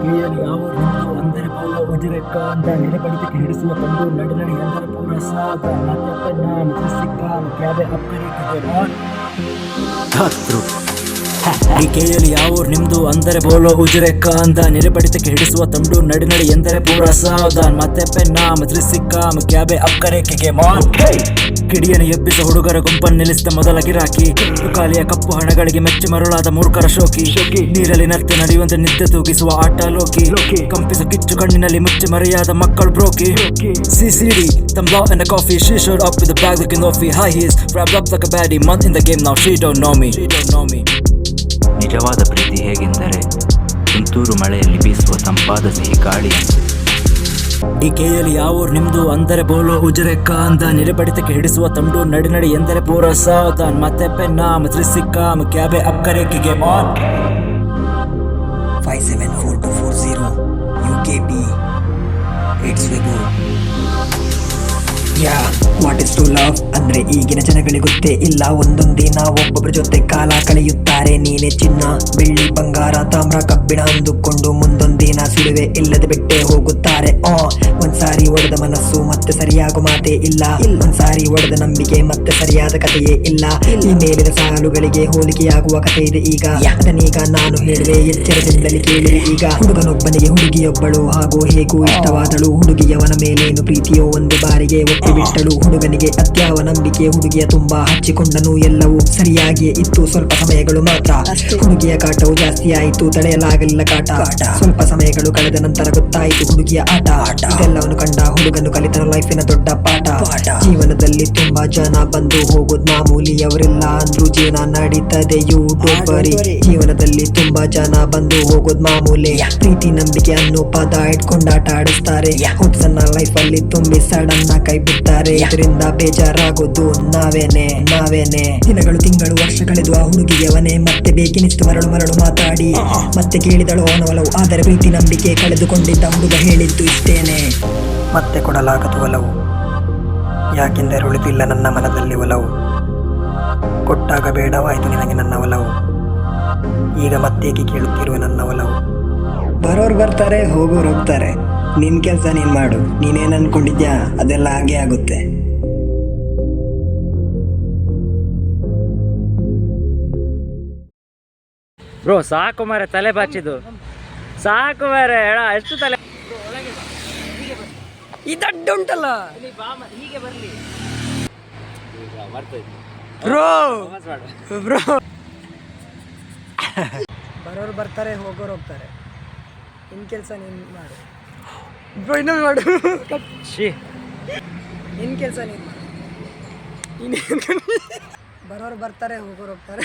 Clear ಯಾವ ಅಂದರೆ ಪೌಲ ವಜ್ರಕ್ಕ ಅಂತ ನೆಲೆಪಡಿಕೆ ಹಿಡಿಸುವ ತಂದು ನಡುನಡಿ ಎಂದರೆ ಪೂರ ಸಾಗ ಸಿಗ್ಗ ಕ್ಯಾಬೆ ಅಪ್ಪರಿಕೆ ಕೇಳಿ ಯಾವೂರ್ ನಿಮ್ದು? ಅಂದರೆ ಬೋಲೋ ಉಜ್ರೆಕ್ಕ ಅಂದ ನೆರೆಬಡಿತಕ್ಕೆ ಹಿಡಿಸುವ ತಂಡು ನಡಿ ನಡಿ ಎಂದರೆ ಪೂರ ಸಾವಧಾನ್. ಮತ್ತೆ ಪೆನ್ನ ಮಿಸಿಕ್ಕ ಕ್ಯಾಬೆ ಅಪ್ಕರೇಕೆಗೆ ಮಾನ್. ಕಿಡಿಯನ್ನು ಎಬ್ಬಿಸ ಹುಡುಗರ ಗುಂಪನ್ನು ನಿಲ್ಲಿಸಿದ ಮೊದಲ ಗಿರಾಕಿ. ಖಾಲಿಯ ಕಪ್ಪು ಹಣಗಳಿಗೆ ಮೆಚ್ಚಿ ಮರುಳಾದ ಮೂರ್ಖರ ಶೋಕಿ. ನೀರಲ್ಲಿ ನರ್ತೆ ನಡೆಯುವಂತೆ ನಿದ್ದೆ ತೂಗಿಸುವ ಆಟ ಲೋಕಿ. ಕಂಪಿಸ ಕಿಚ್ಚು ಕಣ್ಣಿನಲ್ಲಿ ಮುಚ್ಚಿ ಮರೆಯಾದ ಮಕ್ಕಳು ಬ್ರೋಕಿ. ಸಿಸಿಡಿ ತಮ್ and coffee she showed showed with bag looking offy High heels, wrapped up like a baddie. Month in the game now, she don't know me. She don't know me. ನಿಜವಾದ ಪ್ರೀತಿ ಹೇಗೆಂದರೆ ತುಂತೂರು ಮಳೆಯಲ್ಲಿ ಬೀಸುವ ತಂಪಾದ ಸಿಹಿ ಗಾಳಿಯಂತೆ ಡಿಕೆಯಲ್ಲಿ ಯಾವೂರು ನಿಮ್ದು ಅಂದರೆ ಬೋಲು ಉಜರೆಕ್ಕ ಅಂದ ನಿಲಬಡಿತಕ್ಕೆ ಹಿಡಿಸುವ ತಂಡು ನಡಿ ನಡಿ ಎಂದರೆ ಪೂರ ಸಾವಧಾನ್. ಮತ್ತೆ ಪೆನ್ನ ಮಿಸಿಕ್ಕ ಕ್ಯಾಬೆ ಅಪ್ಕರೇಕಿಗೆ ಮಾನ್. Five seven four two four zero U K B it's ವೆಗು yeah what is to love ಅಂದ್ರೆ ಈಗಿನ ಜನಗಳಿಗೆ ಗೊತ್ತೇ ಇಲ್ಲ. ಒಂದೊಂದಿನ ಒಬ್ಬೊಬ್ಬರ ಜೊತೆ ಕಾಲ ಕಳೆಯುತ್ತಾರೆ. ನೀನೆ ಚಿನ್ನ, ಬೆಳ್ಳಿ, ಬಂಗಾರ, ತಾಮ್ರ, ಕಬ್ಬಿಣ ಅಂದುಕೊಂಡು ಮುಂದೊಂದಿನ ಸಿಡುವೆ ಇಲ್ಲದೆ ಬಿಟ್ಟೆ ಹೋಗುತ್ತಾರೆ. ಆ, ಒಂದ್ಸಾರಿ ಒಡೆದ ಮನಸ್ಸು ಮತ್ತೆ ಸರಿಯಾಗೋ ಮಾತೇ ಇಲ್ಲ. ಒಂದ್ಸಾರಿ ಒಡೆದ ನಂಬಿಕೆ ಮತ್ತೆ ಸರಿಯಾದ ಕಥೆಯೇ ಇಲ್ಲ. ಈ ಮೇಲಿನ ಸಾಲುಗಳಿಗೆ ಹೋಲಿಕೆಯಾಗುವ ಕಥೆ ಇದೆ ಈಗ. ಅದನ್ನೀಗ ನಾನು ಹೇಳಿದೆ ಎಚ್ಚರದಿಂದಲೇ ಕೇಳಿ ಈಗ. ಹುಡುಗನೊಬ್ಬನಿಗೆ ಹುಡುಗಿಯೊಬ್ಬಳು ಹಾಗೂ ಹೇಗೂ ಇಷ್ಟವಾದಳು. ಹುಡುಗಿಯವನ ಮೇಲೇನು ಪ್ರೀತಿಯೋ ಒಂದು ಬಾರಿಗೆ ಬಿಟ್ಟಳು ಹುಡುಗನಿಗೆ ಅತ್ಯಾವ ನಂಬಿಕೆ ಹುಡುಗಿಯ ತುಂಬಾ ಹಚ್ಚಿಕೊಂಡನು. ಎಲ್ಲವೂ ಸರಿಯಾಗಿಯೇ ಇತ್ತು ಸ್ವಲ್ಪ ಸಮಯಗಳು ಮಾತ್ರ. ಹುಡುಗಿಯ ಕಾಟವು ಜಾಸ್ತಿ ಆಯಿತು ತಡೆಯಲಾಗಲಿಲ್ಲ ಕಾಟ. ಸ್ವಲ್ಪ ಸಮಯಗಳು ಕಳೆದ ನಂತರ ಗೊತ್ತಾಯಿತು ಹುಡುಗಿಯ ಆಟ. ಇದೆಲ್ಲವನ್ನು ಕಂಡ ಹುಡುಗನು ಕಲಿತನ ಲೈಫಿನ ದೊಡ್ಡ ಪಾಠ. ಜೀವನದಲ್ಲಿ ತುಂಬಾ ಜನ ಬಂದು ಹೋಗೋದ್ ಮಾಮೂಲಿ ಅವರೆಲ್ಲ ಅಂದ್ರು ಜೀವನ ನಡೀತದೆಯೂ ಯೂಟ್ಯೂಬರಿ ಜೀವನದಲ್ಲಿ ತುಂಬಾ ಜನ ಬಂದು ಹೋಗೋದ್ ಮಾಮೂಲಿ. ಪ್ರೀತಿ ನಂಬಿಕೆ ಅನ್ನೋ ಪದ ಇಟ್ಕೊಂಡು ಆಟ ಆಡಿಸ್ತಾರೆ. ಲೈಫ್ ಅಲ್ಲಿ ತುಂಬಿ ಸಡನ್ನ ಕೈ ಬಿಡ್ತಾರೆ ಇದರಿಂದ ಬೇಜಾರಾಗೋದು ನಾವೇನೆ ನಾವೇನೆ. ದಿನಗಳು ತಿಂಗಳು ವರ್ಷ ಕಳೆದು ಆ ಹುಡುಗಿಯವನೇ ಮತ್ತೆ ಬೇಕಿನಿಷ್ಟು ಮರಳು ಮರಳು ಮಾತಾಡಿ. ಮತ್ತೆ ಕೇಳಿದಳು ಅವನು ಒಲವು. ಆದರೆ ಪ್ರೀತಿ ನಂಬಿಕೆ ಕಳೆದುಕೊಂಡಿದ್ದ ಹುಡುಗ ಹೇಳಿದ್ದು ಇಷ್ಟೇನೆ. ಮತ್ತೆ ಕೊಡಲಾಗದು ಒಲವು. ಯಾಕೆಂದರೆ ಉಳಿದಿಲ್ಲ ನನ್ನ ಮನದಲ್ಲಿ ಒಲವು. ಕೊಟ್ಟಾಗ ಬೇಡವಾಯಿತು ನಿನಗೆ ನನ್ನ ಒಲವು. ಈಗ ಮತ್ತೇಕೆ ಕೇಳುತ್ತಿರುವ ನನ್ನ ಒಲವು? ಬರೋರು ಬರ್ತಾರೆ ಹೋಗೋರು ಹೋಗ್ತಾರೆ. ನಿನ್ ಕೆಲಸ ನೀನ್ ಮಾಡು. ನೀನೇನ್ ಅನ್ಕೊಂಡಿದ್ಯಾ? ಅದೆಲ್ಲ ಹಾಗೆ ಆಗುತ್ತೆ. ಬ್ರೋ ಸಾಕು ಮಾರೆ ತಲೆ ಬಾಚಿದು ಸಾಕು ಮಾರೆ ಹೇಳ ಎಷ್ಟು ತಲೆ ಇದಡ್ಡುಂಟಲ್ಲ ಬ್ರೋ! ಬರೋರು ಬರ್ತಾರೆ ಹೋಗೋರು ಹೋಗ್ತಾರೆ. ನಿನ್ ಕೆಲಸ ನೀನ್ ಮಾಡು. ಬ್ರೋ ಇನ್ನೊಮ್ಮೆ ಮಾಡು ಶಿ ನಿನ್ ಕೆಲಸ ನೀನು ಮಾಡು. ಬರೋರು ಬರ್ತಾರೆ ಹೋಗೋರು ಹೋಗ್ತಾರೆ.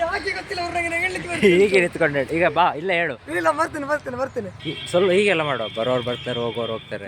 ಯಾಕೆ ಗೊತ್ತಿಲ್ಲ ಅವ್ರ ನಂಗೆ ಹೇಳಲಿಕ್ಕೆ ಹೀಗೆ ನಿಂತ್ಕೊಂಡೆ. ಈಗ ಬಾ ಇಲ್ಲ ಹೇಳು. ಇಲ್ಲ ಬರ್ತೀನಿ ಬರ್ತೇನೆ ಬರ್ತೇನೆ. ಸ್ವಲ್ಪ ಹೀಗೆಲ್ಲ ಮಾಡುವ ಬರೋರು ಬರ್ತಾರೆ ಹೋಗೋರು ಹೋಗ್ತಾರೆ.